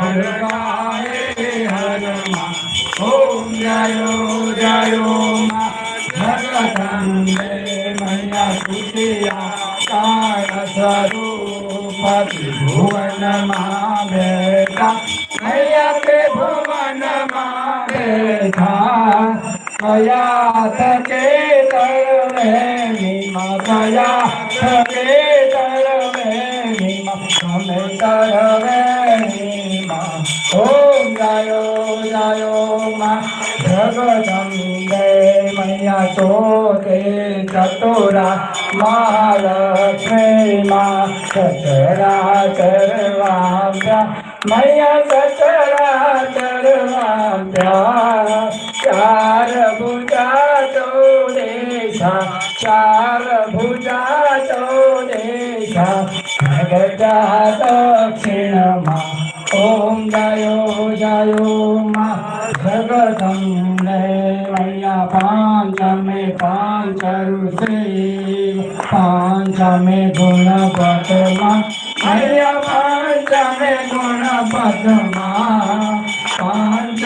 ગાય હરમાં ઓમ જયો જયો માં જગદંબે મૈયા સુતિયા કાળ સ્વરૂપ ભુવનમાં બેઠા મૈયા તે ભુવનમાં બેઠા કયા થકે તળવે નીમા કયા મૈયા તે ચતુરા મહાલક્ષ્મીમાં ચતરા કરવા મૈયા ચતરા કરવા ચાર ભુજા ચોદેશા ચાર ભુજા ચોદેશા જગતા દક્ષિણમાં ઓમ જયો જયો મા. ભગતમ पाँच रुसे पाँच में गुण बदमा भैया पाँच में गुण पदमा पाँच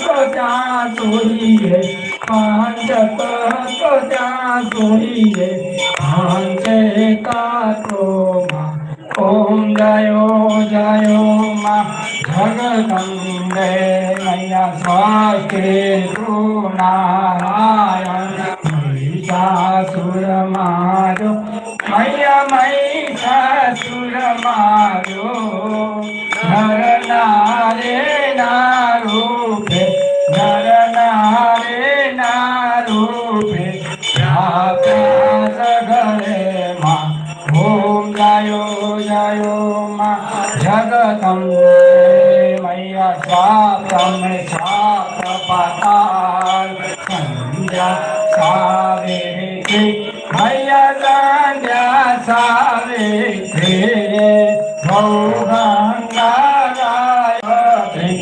तो जा सोई है पाँच तो जा सोई है पाँच का तो ઓમ જયો જયો માં જગદંબે મૈયા સ્વાસ્તે નારાયણ મહિષાસુર મારો મૈયા મહિષાસુર મારો નર નારે નારૂપે નર નારે નારૂપે मैया मय्या स्वात्रं स्वात्रपताल संध्या सावित्री मय्या संध्या सावित्री भौगङ्गा गायत्री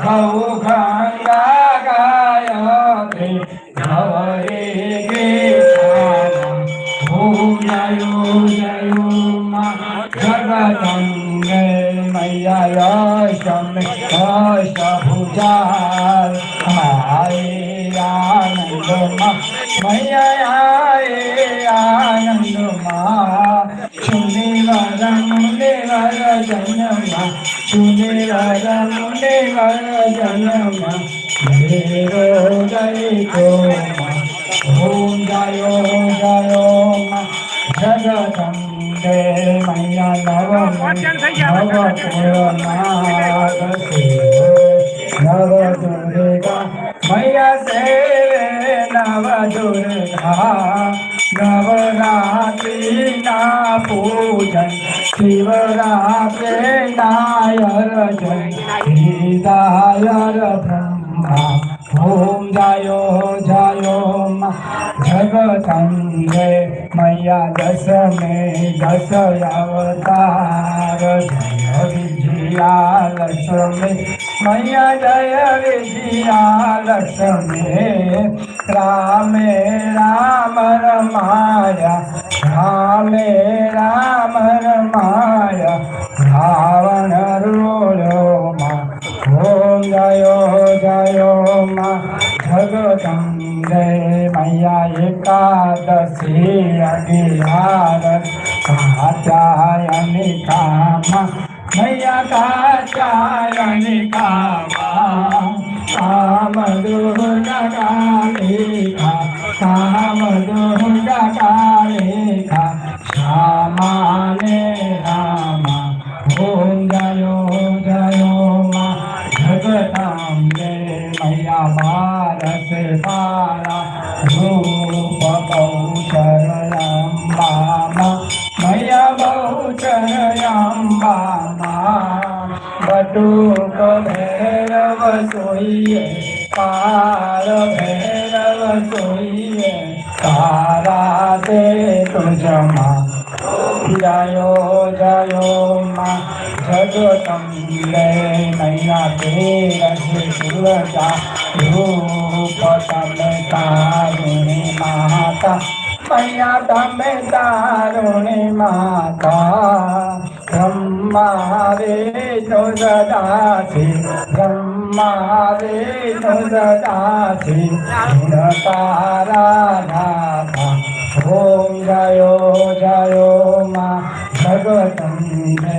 भौगङ्गा गायत्री भवे गीताना ॐ जयो जयो महाजगतम् ઓમ જયો જયો માં જગદંબે મૈયા आनंद અષ્ટભુજાલ હાય આનંદમાં મૈયા આનંદમાં સુનિવર મુનિવર જન્મમાં સુનિવર મુનિવર જન્મમાં મેરો દૈતો ઓમ જયો જયો માં જગદંબે મૈયા નવ નવ દુર્ગા મૈયા સેવે નવ દુર્ગા નવરાત્રી ના પૂજન શિવરાત્રે નાયર જય હૃદયર બ્રહ્મા ઓમ જાયો જાયો જગતંગે મૈયા દશમે દશ અવતાર, જય વિજયા લક્ષ્મી મૈયા જય વિજયા લક્ષ્મી રામે રામ રમાયા, રામે રામ રમાયા, રાવણ રોલો માં ઓમ જયો જયો માં જગદંબે મૈયા એકાદશી અગિયાર કાચાયની કામા મૈયા કાચાયની કામા કામ દુર્ગા કાલિકા કામ દુર્ગા કાલિકા શ્યામાને कटुक भैरव सोइए पार भैरव सोइए तारा से तुझमा जयो जयो मा जगतम जगतम्बे मैया तेरस दुर्गा रूप तमतारुणी माता। मैया तमतारुणी माता, ब्रह्म તારુણી માતા બ્રહ્મ બ્રહ્મા વિષ્ણુ સદાશિવ બ્રહ્મા વિષ્ણુ સદાશિવ તારા નાથા ઓમ જયો જયો માં ભગવતંબે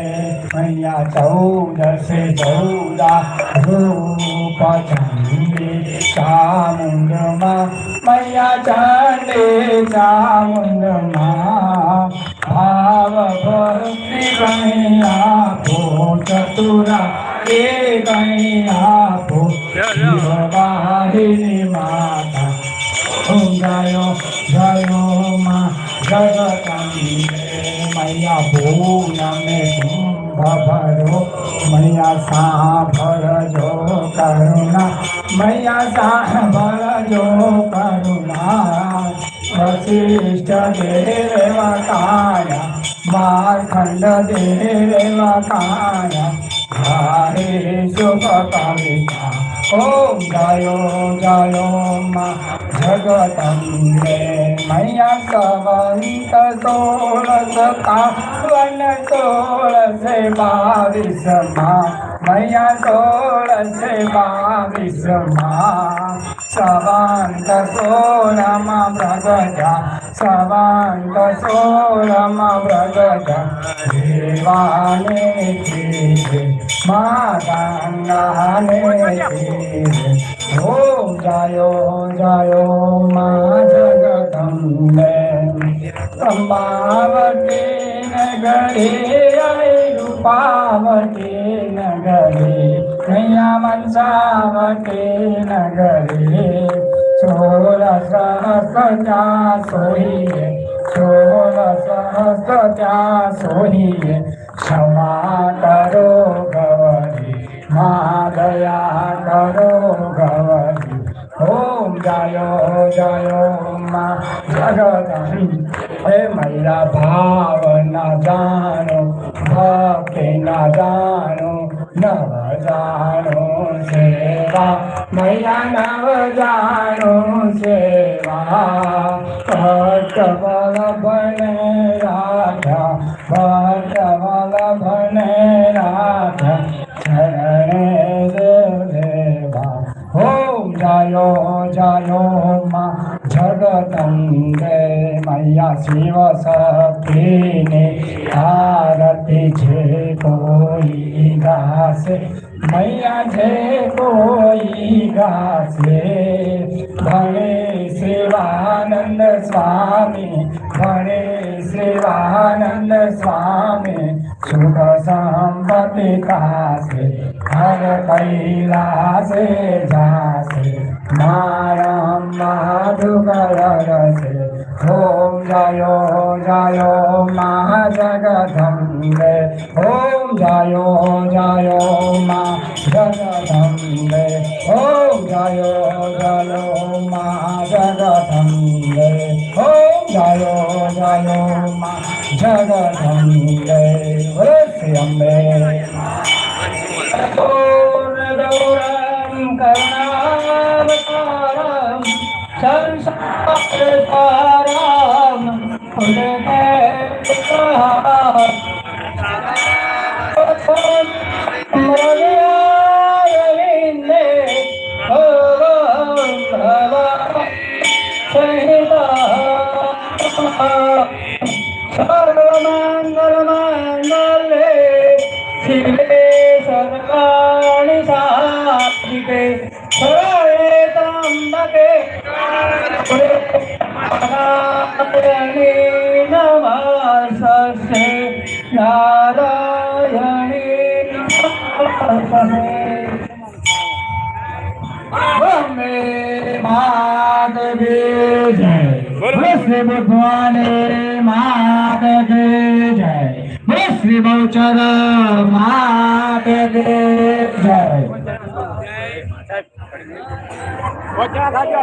મૈયા ચૌદસે ચૌદા, રૂપ ચંડી ચામુંડમાં, મૈયા ચાંડે ચામુંડમાં. के गया शिववाहिनी माता। गयो गयो माँ जगदम्बे मैया भून में कुंभ भरो। मैया सांभर जो करुणा। मैया सांभर जो करुणा। वशिष्ठ देव काया। माखंड देव काया। भगतामिका ॐ जयो जयो मा जगतम्बे मया कवन्त तोळस कावन तोळसे बाविस मा। मैया तोळस बाविस मा। सवान्त सोरमा भगजा सवान्त सोरमा भगजा देवाने ઓમ જયો જયો મા જગદંબે અંબાવતી નગરી રૂપાવતી નગરી કૈયા મનસાવતી નગરી ચોર સહસ્ર ત્યાં સોઈએ ચોર સહસ્ર ત્યાં સોઈએ क्षमा करो गवरी माँ दया करो गवरी ओम जय जय मा जगदम्बा હે મારા ભાવ ના જાણો ભક્તિ ના જાણો, નવ જાણો સેવા, મૈયા નવ જાણો સેવા. ભક્ત વલ્લભને રાધા ભક્ત વલ્લભને રાધા દેવ દેવા. ઓમ જયો જયો માં जगदम्बे मैया शिव सपीने आरती झे कोई घास मैया झे कोई घास भणे शिवानंद स्वामी भणे शिवानंद स्वामी, सुख संपति कासे, हर कैलासे झासे મારા માધુ કરશે ઓમ જયો જયો મા જગદંબે ઓમ જયો જયો મા જગદંબે ઓમ જયો જયો મા જગદંબે ઓમ જયો જયો करुणावतारं संसारसारं मृगयारविन्दे श्री भगवाने जय श्री बहुचर माधवे जय Buat jalan saja.